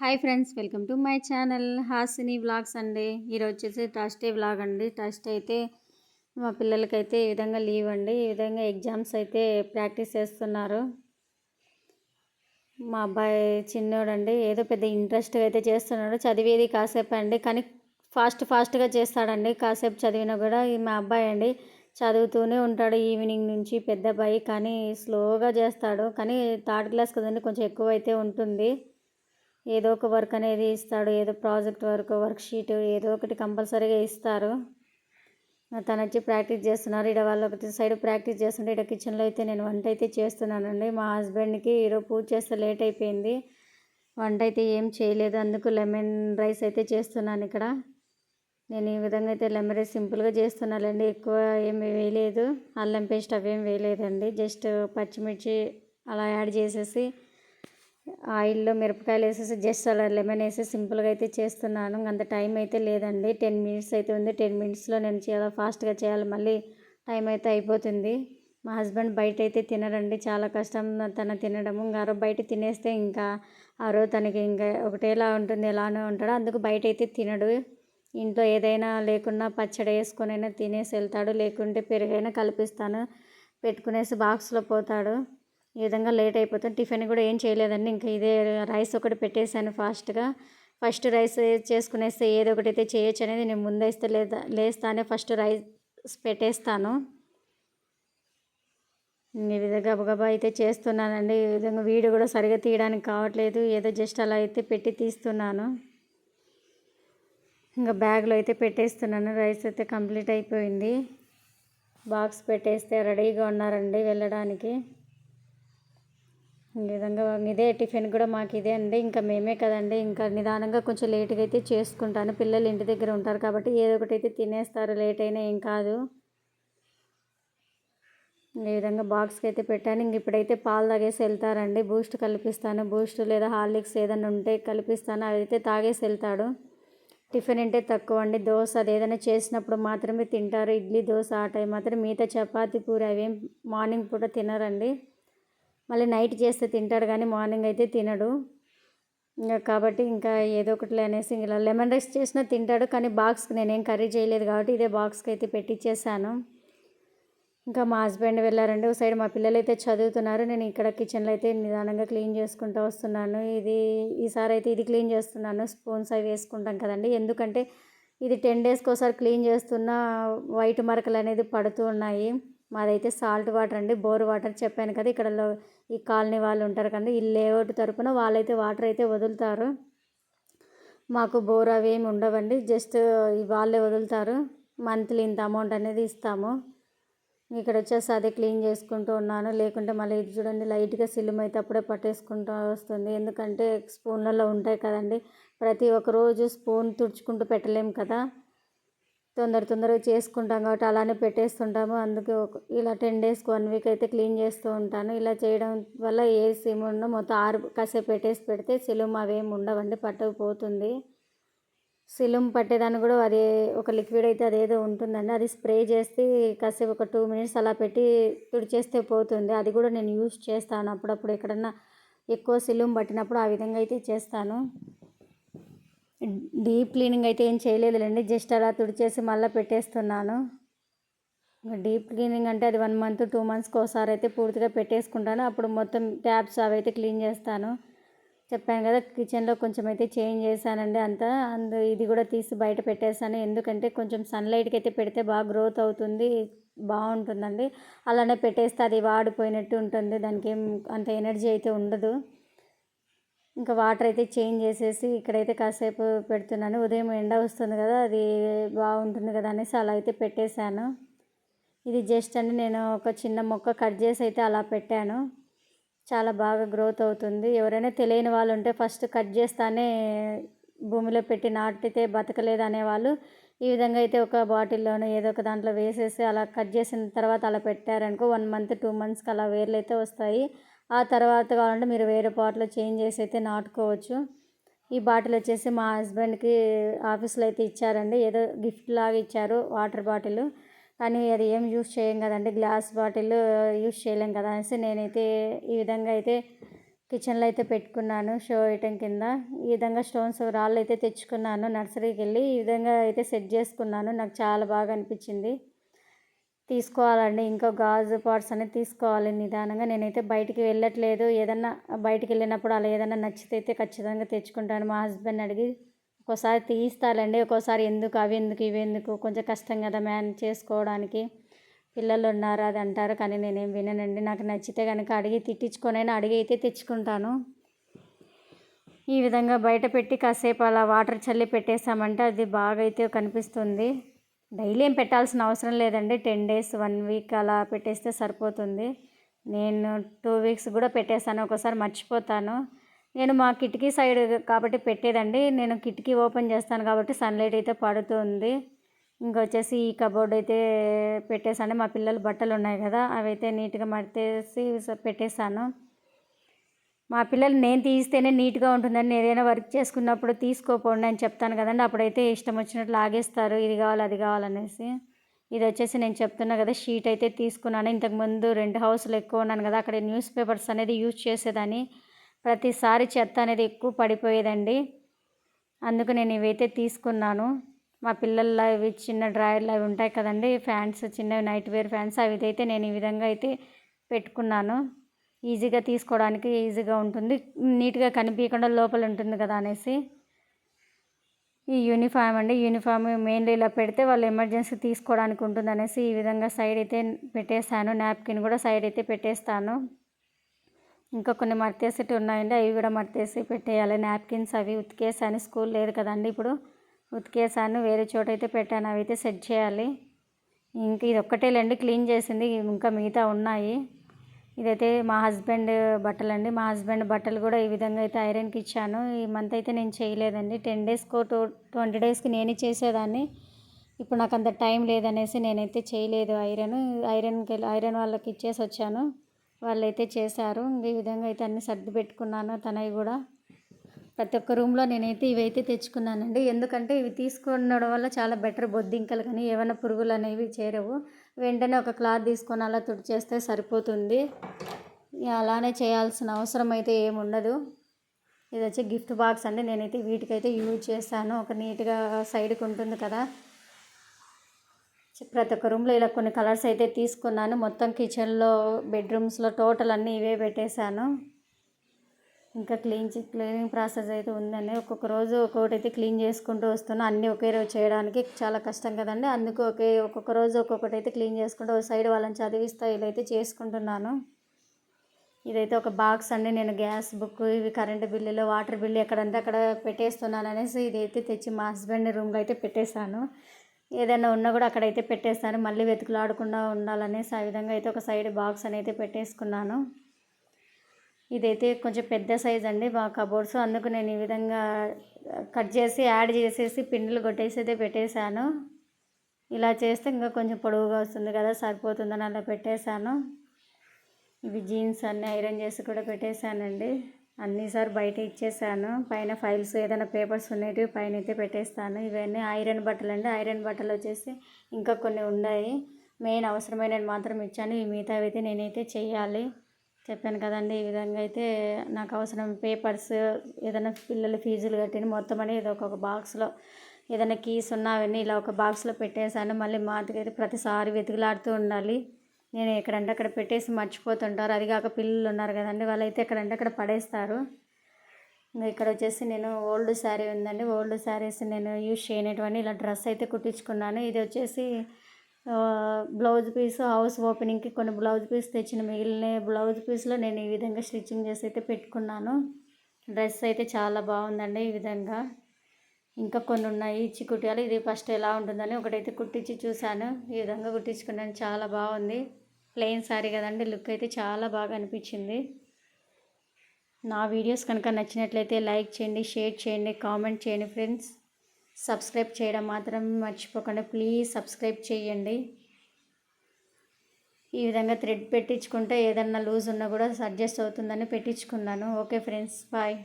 Hi friends welcome to my channel Hasini vlogs అండి. ఈరోజు వచ్చేసి థర్స్డే వ్లాగ్ అండి. థర్స్డే అయితే మా పిల్లలకైతే ఈ విధంగా లీవ్ అండి. ఈ విధంగా ఎగ్జామ్స్ అయితే ప్రాక్టీస్ చేస్తున్నారు. మా అబ్బాయి చిన్నోడండి ఏదో పెద్ద ఇంట్రెస్ట్గా అయితే చేస్తున్నాడు. చదివేది కాసేపు అండి కానీ ఫాస్ట్ ఫాస్ట్గా చేస్తాడండి. కాసేపు చదివినా కూడా ఈ మా అబ్బాయి అండి చదువుతూనే ఉంటాడు. ఈవినింగ్ నుంచి పెద్ద అబ్బాయి కానీ స్లోగా చేస్తాడు. కానీ థర్డ్ క్లాస్ కదండి కొంచెం ఎక్కువ అయితే ఉంటుంది. ఏదో ఒక వర్క్ అనేది ఇస్తాడు ఏదో ప్రాజెక్ట్ వర్క్ వర్క్ షీట్ ఏదో ఒకటి కంపల్సరీగా ఇస్తారు. తను వచ్చి ప్రాక్టీస్ చేస్తున్నారు. ఇక్కడ వాళ్ళు ఒకటి సైడ్ ప్రాక్టీస్ చేస్తుంటే ఇక్కడ కిచెన్లో అయితే నేను వంట అయితే చేస్తున్నానండి. మా హస్బెండ్కి ఈరోజు పూజ చేస్తే లేట్ అయిపోయింది. వంట అయితే ఏం చేయలేదు. అందుకు లెమన్ రైస్ అయితే చేస్తున్నాను ఇక్కడ. నేను ఈ విధంగా అయితే లెమన్ రైస్ సింపుల్గా చేస్తున్నానండి. ఎక్కువ ఏమి వేయలేదు. అల్లం పేస్ట్ అవేం వేయలేదండి. జస్ట్ పచ్చిమిర్చి అలా యాడ్ చేసేసి ఆయిల్లో మిరపకాయలు వేసేసి జస్ట్ అలా లెమన్ వేసి సింపుల్గా అయితే చేస్తున్నాను. అంత టైం అయితే లేదండి. టెన్ మినిట్స్ అయితే ఉంది. టెన్ మినిట్స్లో నేను చాలా ఫాస్ట్గా చేయాలి. మళ్ళీ టైం అయితే అయిపోతుంది. మా హస్బెండ్ బయట అయితే తినరండి చాలా కష్టం తన తినడము. ఇంకా బయట తినేస్తే ఇంకా ఆ రోజు తనకి ఇంకా ఒకటేలా ఉంటుంది ఎలానో ఉంటాడు. అందుకు బయట అయితే తినడు. ఇంట్లో ఏదైనా లేకున్నా పచ్చడి వేసుకొనైనా తినేసి వెళ్తాడు. లేకుంటే పెరుగైనా కల్పిస్తాను. పెట్టుకునేసి బాక్స్లో పోతాడు. ఈ విధంగా లేట్ అయిపోతుంది. టిఫిన్ కూడా ఏం చేయలేదండి. ఇంకా ఇదే రైస్ ఒకటి పెట్టేశాను ఫాస్ట్గా. ఫస్ట్ రైస్ చేసుకునేస్తే ఏదో ఒకటి అయితే చేయొచ్చు అనేది నేను ముందేస్తే లేదా లేస్తానే ఫస్ట్ రైస్ పెట్టేస్తాను. ఈ విధంగా గబగబా అయితే చేస్తున్నానండి. ఈ విధంగా వీడియో కూడా సరిగా తీయడానికి కావట్లేదు. ఏదో జస్ట్ అలా అయితే పెట్టి తీస్తున్నాను. ఇంకా బ్యాగ్లో అయితే పెట్టేస్తున్నాను. రైస్ అయితే కంప్లీట్ అయిపోయింది. బాక్స్ పెట్టేస్తే రెడీగా ఉన్నారండి వెళ్ళడానికి. ఈ విధంగా ఇదే టిఫిన్ కూడా మాకు ఇదే అండి. ఇంకా మేమే కదండి ఇంకా నిదానంగా కొంచెం లేట్గా అయితే చేసుకుంటాను. పిల్లలు ఇంటి దగ్గర ఉంటారు కాబట్టి ఏదో ఒకటి అయితే తినేస్తారు. లేట్ అయినా ఏం కాదు. ఈ విధంగా బాక్స్కి అయితే పెట్టాను. ఇంక ఇప్పుడైతే పాలు తాగేసి వెళ్తారండి. బూస్ట్ కలిపిస్తాను. బూస్ట్ లేదా హార్లిక్స్ ఏదైనా ఉంటే కలిపిస్తాను. అయితే తాగేసి వెళ్తాడు. టిఫిన్ అంటే తక్కువ అండి. దోశ అది ఏదైనా చేసినప్పుడు మాత్రమే తింటారు. ఇడ్లీ దోశ ఆ టైం మాత్రం మిగతా చపాతీ పూరి అవేం మార్నింగ్ పూట తినరండి. మళ్ళీ నైట్ చేస్తే తింటాడు కానీ మార్నింగ్ అయితే తినడు. ఇంకా కాబట్టి ఇంకా ఏదో ఒకటి అనేసి ఇలా లెమన్ రైస్ చేసినా తింటాడు కానీ బాక్స్కి నేనేం కర్రీ చేయలేదు కాబట్టి ఇదే బాక్స్కి అయితే పెట్టించేసాను ఇంకా మా హస్బెండ్ వెళ్ళారండి. ఒక సైడ్ మా పిల్లలు అయితే చదువుతున్నారు. నేను ఇక్కడ కిచెన్లో అయితే నిదానంగా క్లీన్ చేసుకుంటూ వస్తున్నాను. ఇది ఈసారి అయితే ఇది క్లీన్ చేస్తున్నాను. స్పూన్స్ అవి వేసుకుంటాం కదండి. ఎందుకంటే ఇది టెన్ డేస్కి ఒకసారి క్లీన్ చేస్తున్న వైట్ మరకలు అనేది పడుతూ ఉన్నాయి. మాదైతే సాల్ట్ వాటర్ అండి బోర్ వాటర్ చెప్పాను కదా ఇక్కడ ఈ కాలనీ వాళ్ళు ఉంటారు కదా ఈ లేఅవుట్ తరపున వాళ్ళైతే వాటర్ అయితే వదులుతారు. మాకు బోర్ అవి ఏమి ఉండవండి జస్ట్ వాళ్ళే వదులుతారు మంత్లీ ఇంత అమౌంట్ అనేది ఇస్తాము. ఇక్కడ వచ్చేసి అదే క్లీన్ చేసుకుంటూ ఉన్నాను లేకుంటే మళ్ళీ ఇది చూడండి లైట్గా సిల్లుమ్ అయితే అప్పుడే పట్టేసుకుంటూ వస్తుంది. ఎందుకంటే స్పూన్లలో ఉంటాయి కదండి ప్రతి ఒక్క రోజు స్పూన్ తుడుచుకుంటూ పెట్టలేము కదా. తొందర తొందరగా చేసుకుంటాం కాబట్టి అలానే పెట్టేస్తుంటాము. అందుకే ఒక ఇలా టెన్ డేస్కి వన్ వీక్ అయితే క్లీన్ చేస్తూ ఉంటాను. ఇలా చేయడం వల్ల ఏ సిమ్ ఉండో మొత్తం ఆరు కాసేపు పెట్టేసి పెడితే సిలుం అవేమి ఉండవండి పట్టకపోతుంది. సిలుం పట్టేదాన్ని కూడా అది ఒక లిక్విడ్ అయితే అదేదో ఉంటుందండి. అది స్ప్రే చేస్తే కాసేపు ఒక టూ మినిట్స్ అలా పెట్టి తుడిచేస్తే పోతుంది. అది కూడా నేను యూస్ చేస్తాను అప్పుడప్పుడు. ఎక్కడన్నా ఎక్కువ సిలుం పట్టినప్పుడు ఆ విధంగా అయితే చేస్తాను. డీప్ క్లీనింగ్ అయితే ఏం చేయలేదులేండి. జస్ట్ అలా తుడిచేసి మళ్ళీ పెట్టేస్తున్నాను. డీప్ క్లీనింగ్ అంటే అది వన్ మంత్ టూ మంత్స్కి ఒకసారి అయితే పూర్తిగా పెట్టేసుకుంటాను. అప్పుడు మొత్తం ట్యాప్స్ అవి అయితే క్లీన్ చేస్తాను. చెప్పాను కదా కిచెన్లో కొంచెం అయితే చేంజ్ చేశానండి అంతా. అందు ఇది కూడా తీసి బయట పెట్టేశాను. ఎందుకంటే కొంచెం సన్లైట్కి అయితే పెడితే బాగా గ్రోత్ అవుతుంది బాగుంటుందండి. అలానే పెట్టేస్తే అది వాడిపోయినట్టు ఉంటుంది. దానికి ఏం అంత ఎనర్జీ అయితే ఉండదు. ఇంకా వాటర్ అయితే చేంజ్ చేసేసి ఇక్కడైతే కాసేపు పెడుతున్నాను. ఉదయం ఎండ వస్తుంది కదా అది బాగుంటుంది కదా అనేసి అలా అయితే పెట్టేశాను. ఇది జస్ట్ అని నేను ఒక చిన్న మొక్క కట్ చేసి అయితే అలా పెట్టాను. చాలా బాగా గ్రోత్ అవుతుంది. ఎవరైనా తెలియని వాళ్ళు ఉంటే ఫస్ట్ కట్ చేస్తానే భూమిలో పెట్టి నాటితే బతకలేదు అనేవాళ్ళు ఈ విధంగా అయితే ఒక బాటిల్లోనో ఏదో ఒక దాంట్లో వేసేసి అలా కట్ చేసిన తర్వాత అలా పెట్టారనుకో వన్ మంత్ టూ మంత్స్కి అలా వేర్లు అయితే వస్తాయి. ఆ తర్వాత కావాలంటే మీరు వేరే బాటిల్ చేంజ్ చేసి అయితే నాటుకోవచ్చు. ఈ బాటిల్ వచ్చేసి మా హస్బెండ్కి ఆఫీస్లో అయితే ఇచ్చారండి. ఏదో గిఫ్ట్ లాగా ఇచ్చారు వాటర్ బాటిల్. కానీ అది ఏం యూస్ చేయం కదండి గ్లాస్ బాటిల్ యూస్ చేయలేం కదా అనేసి నేనైతే ఈ విధంగా అయితే కిచెన్లో అయితే పెట్టుకున్నాను షో ఐటెం కింద. ఈ విధంగా స్టోన్స్ రాళ్ళు అయితే తెచ్చుకున్నాను నర్సరీకి వెళ్ళి ఈ విధంగా అయితే సెట్ చేసుకున్నాను. నాకు చాలా బాగా అనిపించింది. తీసుకోవాలండి. ఇంకా గాజు పార్ట్స్ అనేది తీసుకోవాలి నిదానంగా. నేనైతే బయటికి వెళ్ళట్లేదు. ఏదన్నా బయటికి వెళ్ళినప్పుడు అలా ఏదైనా నచ్చితే అయితే ఖచ్చితంగా తెచ్చుకుంటాను. మా హస్బెండ్ అడిగి ఒక్కోసారి తీస్తాలండి ఒక్కోసారి ఎందుకు? అవి ఎందుకు? ఇవి ఎందుకు? కొంచెం కష్టం కదా మేనేజ్ చేసుకోవడానికి. పిల్లలు ఉన్నారు అది అంటారు. కానీ నేనేం విననండి. నాకు నచ్చితే కనుక అడిగి తిట్టించుకొనైనా అడిగి అయితే తెచ్చుకుంటాను. ఈ విధంగా బయట పెట్టి కాసేపు అలా వాటర్ చల్లి పెట్టేసామంటే అది బాగా అయితే కనిపిస్తుంది. డైలీ ఏం పెట్టాల్సిన అవసరం లేదండి. టెన్ డేస్ వన్ వీక్ అలా పెట్టేస్తే సరిపోతుంది. నేను టూ వీక్స్ కూడా పెట్టేస్తాను ఒకసారి మర్చిపోతాను. నేను మా కిటికీ సైడ్ కాబట్టి పెట్టేదండి. నేను కిటికీ ఓపెన్ చేస్తాను కాబట్టి సన్లైట్ అయితే పడుతుంది. ఇంకొచ్చేసి ఈ కబోర్డ్ అయితే పెట్టేసాను మా పిల్లలు బట్టలు ఉన్నాయి కదా అవి అయితే నీట్గా మడితేసి పెట్టేశాను. మా పిల్లలు నేను తీస్తేనే నీట్గా ఉంటుందని ఏదైనా వర్క్ చేసుకున్నప్పుడు తీసుకోపోండి అని చెప్తాను కదండి. అప్పుడైతే ఇష్టం వచ్చినట్లు లాగేస్తారు. ఇది కావాలి అది కావాలనేసి. ఇది వచ్చేసి నేను చెప్తున్నా కదా షీట్ అయితే తీసుకున్నాను. ఇంతకుముందు రెండు హౌస్లు ఎక్కువ ఉన్నాను కదా అక్కడ న్యూస్ పేపర్స్ అనేది యూజ్ చేసేదాన్ని. ప్రతిసారి చెత్త అనేది ఎక్కువ పడిపోయేదండి. అందుకు నేను ఇవైతే తీసుకున్నాను. మా పిల్లల ఇవి చిన్న డ్రాయర్లు అవి ఉంటాయి కదండి ఫ్యాన్స్ చిన్నవి నైట్ వేర్ ఫ్యాన్స్ అవి అయితే నేను ఈ విధంగా అయితే పెట్టుకున్నాను. ఈజీగా తీసుకోవడానికి ఈజీగా ఉంటుంది. నీట్గా కనిపించకుండా లోపల ఉంటుంది కదా అనేసి ఈ యూనిఫామ్ అండి. యూనిఫామ్ మెయిన్లీ ఇలా పెడితే వాళ్ళు ఎమర్జెన్సీ తీసుకోవడానికి ఉంటుంది అనేసి ఈ విధంగా సైడ్ అయితే పెట్టేస్తాను నాప్కిన్ కూడా సైడ్ అయితే పెట్టేస్తాను. ఇంకా కొన్ని మర్తేసేటి ఉన్నాయండి. అవి కూడా మర్తేసి పెట్టేయాలి. నాప్కిన్స్ అవి ఉతికేసాను స్కూల్ లేదు కదండి ఇప్పుడు. ఉతికేసాను వేరే చోట అయితే పెట్టాను. అవి అయితే సెట్ చేయాలి. ఇంక ఇది ఒక్కటేలేండి. క్లీన్ చేసింది. ఇంకా మిగతా ఉన్నాయి. ఇదైతే మా హస్బెండ్ బట్టలు అండి మా హస్బెండ్ బట్టలు కూడా ఈ విధంగా అయితే ఐరన్కి ఇచ్చాను. ఈ మంత్ అయితే నేను చేయలేదండి. టెన్ డేస్కో టూ ట్వంటీ డేస్కి నేనే చేసేదాన్ని. ఇప్పుడు నాకు అంత టైం లేదనేసి నేనైతే చేయలేదు ఐరన్. ఐరన్కి ఐరన్ వాళ్ళకి ఇచ్చేసి వచ్చాను. వాళ్ళైతే చేశారు. ఈ విధంగా అయితే అన్ని సర్ది పెట్టుకున్నాను తనవి కూడా. ప్రతి ఒక్క రూమ్లో నేనైతే ఇవైతే తెచ్చుకున్నానండి. ఎందుకంటే ఇవి తీసుకున్నడం వల్ల చాలా బెటర్ బొద్దింకలు కానీ ఏమైనా పురుగులు అనేవి చేరవు. వెంటనే ఒక క్లాత్ తీసుకొని అలా తుడిచేస్తే సరిపోతుంది. అలానే చేయాల్సిన అవసరం అయితే ఏముండదు ఇది వచ్చి గిఫ్ట్ బాక్స్ అండి. నేనైతే వీటికైతే యూజ్ చేశాను. ఒక నీట్గా సైడ్కి ఉంటుంది కదా. ప్రతి ఒక్క రూమ్లో ఇలా కొన్ని కలర్స్ అయితే తీసుకున్నాను. మొత్తం కిచెన్లో బెడ్రూమ్స్లో టోటల్ అన్నీ ఇవే పెట్టేశాను. ఇంకా క్లీన్ క్లీనింగ్ ప్రాసెస్ అయితే ఉందండి. ఒక్కొక్క రోజు ఒక్కొక్కటి అయితే క్లీన్ చేసుకుంటూ వస్తున్నా. అన్నీ ఒకే రోజు చేయడానికి చాలా కష్టం కదండి. అందుకు ఒకే ఒక్కొక్క రోజు ఒక్కొక్కటి అయితే క్లీన్ చేసుకుంటూ ఒక సైడ్ వాళ్ళని చదివిస్తా ఇలా అయితే చేసుకుంటున్నాను. ఇదైతే ఒక బాక్స్ అండి. నేను గ్యాస్ బుక్ ఇవి కరెంటు బిల్లులు వాటర్ బిల్లు ఎక్కడంటే అక్కడ పెట్టేస్తున్నాను అనేసి ఇదైతే తెచ్చి మా హస్బెండ్ రూమ్లో అయితే పెట్టేశాను. ఏదైనా ఉన్నా కూడా అక్కడైతే పెట్టేస్తాను. మళ్ళీ వెతుకులాడకుండా ఉండాలనేసి ఆ విధంగా అయితే ఒక సైడ్ బాక్స్ అని అయితే పెట్టేసుకున్నాను. ఇదైతే కొంచెం పెద్ద సైజ్ అండి మా కబోర్డ్స్. అందుకు నేను ఈ విధంగా కట్ చేసి యాడ్ చేసేసి పిండిలు కొట్టేసి అయితే పెట్టేశాను. ఇలా చేస్తే ఇంకా కొంచెం పొడవుగా వస్తుంది కదా సరిపోతుందని అలా పెట్టేశాను. ఇవి జీన్స్ అన్నీ ఐరన్ చేసి కూడా పెట్టేశానండి. అన్నీసారి బయట ఇచ్చేసాను పైన ఫైల్స్ ఏదైనా పేపర్స్ ఉండేటివి పైన అయితే పెట్టేస్తాను. ఇవన్నీ ఐరన్ బట్టలు అండి. ఐరన్ బట్టలు వచ్చేసి ఇంకా కొన్ని ఉన్నాయి. మెయిన్ అవసరమైన మాత్రం ఇచ్చాను. ఈ మిగతావి అయితే నేనైతే చెయ్యాలి చెప్పాను కదండి ఈ విధంగా అయితే నాకు అవసరం పేపర్స్ ఏదైనా పిల్లల ఫీజులు కట్టిన మొత్తం అనేది ఒక బాక్స్లో ఏదైనా కీస్ ఉన్నా అవన్నీ ఇలా ఒక బాక్స్లో పెట్టేశాను. మళ్ళీ మాతకైతే ప్రతిసారి వెతుకులాడుతూ ఉండాలి. నేను ఎక్కడంటే అక్కడ పెట్టేసి మర్చిపోతుంటారు. అది కాక పిల్లలు ఉన్నారు కదండి వాళ్ళైతే ఎక్కడంటే అక్కడ పడేస్తారు. ఇంకా ఇక్కడ వచ్చేసి నేను ఓల్డ్ శారీ ఉందండి ఓల్డ్ శారీస్ నేను యూజ్ చేయనటువంటి ఇలా డ్రెస్ అయితే కుట్టించుకున్నాను. ఇది వచ్చేసి బ్లౌజ్ పీస్ హౌస్ ఓపెనింగ్కి కొన్ని బ్లౌజ్ పీస్ తెచ్చిన మిగిలిన బ్లౌజ్ పీస్లో నేను ఈ విధంగా స్టిచ్చింగ్ చేసి అయితే పెట్టుకున్నాను. డ్రెస్ అయితే చాలా బాగుందండి ఈ విధంగా. ఇంకా కొన్ని ఉన్నాయి ఇచ్చి కుట్టాలి ఇది ఫస్ట్ ఎలా ఉంటుందని ఒకటైతే కుట్టించి చూశాను. ఈ విధంగా కుట్టించుకున్నాను. చాలా బాగుంది. ప్లెయిన్ శారీ కదండి. లుక్ అయితే చాలా బాగా అనిపించింది. నా వీడియోస్ కనుక నచ్చినట్లయితే లైక్ చేయండి షేర్ చేయండి కామెంట్ చేయండి ఫ్రెండ్స్. సబ్స్క్రైబ్ చేయడం మాత్రం మర్చిపోకుండా ప్లీజ్ సబ్స్క్రైబ్ చేయండి. ఈ విధంగా థ్రెడ్ పెట్టించుకుంటే ఏదన్నా లూజ్ ఉన్నా కూడా అడ్జస్ట్ అవుతుందని పెట్టించుకున్నాను. Okay friends bye.